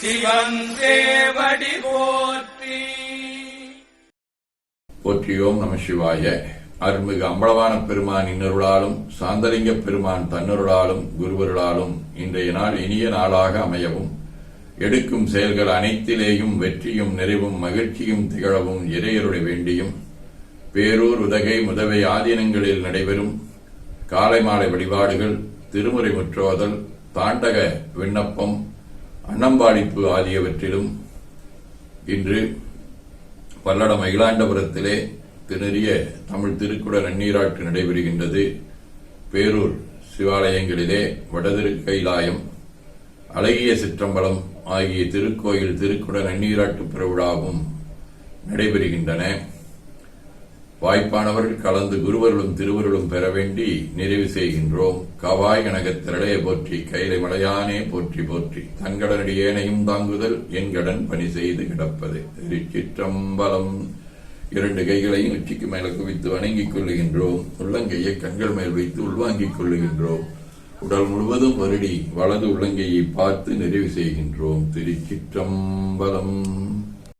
சிவன் தேவடி போற்றி. போற்றியோம் நம சிவாய. அருள்மிகு அம்பலவான பெருமான் இன்னருளாலும் சாந்தலிங்க பெருமான் தன்னருளாலும் குருவருளாலும் இன்றைய நாள் இனிய நாளாக அமையவும். எடுக்கும் செயல்கள் அனைத்திலேயும் வெற்றியும் நிறைவும் மகிழ்ச்சியும் திகழவும் இறையருடைய வேண்டியும். பேரூர் உதகை முதவை ஆதீனங்களில் நடைபெறும். காலை மாலை வழிபாடுகள் திருமுறை முற்றோதல் தாண்டக விண்ணப்பம் அன்னம்பாடிப்பு ஆகியவற்றிலும் இன்று பல்லடம் மயிலாண்டபுரத்திலே திணறிய தமிழ் திருக்குட நன்னீராட்டு நடைபெறுகின்றது. பேரூர் சிவாலயங்களிலே வடதிருக்கைலாயம் அழகிய சிற்றம்பலம் ஆகிய திருக்கோயில் திருக்குட நன்னீராட்டு பெருவிழாவும் நடைபெறுகின்றன. வாய்ப்பானவர்கள் கலந்து குருவர்களும் திருவருளும் பெற வேண்டி நிறைவு செய்கின்றோம். கவாய் கனகத் திரளைய போற்றி கைலை மலையானே போற்றி போற்றி. தன்கடனடி ஏனையும் தாங்குதல் என்கடன் பணி செய்து கிடப்பது. திருச்சிற்றம்பலம். இரண்டு கைகளையும் உச்சிக்கு மேல குவித்து வணங்கிக் கொள்ளுகின்றோம். உள்ளங்கையை கண்கள் மேல் வைத்து உள்வாங்கிக் கொள்ளுகின்றோம். உடல் முழுவதும் வருடி வலது உள்ளங்கையை பார்த்து நிறைவு செய்கின்றோம். திருச்சிற்றம்பலம்.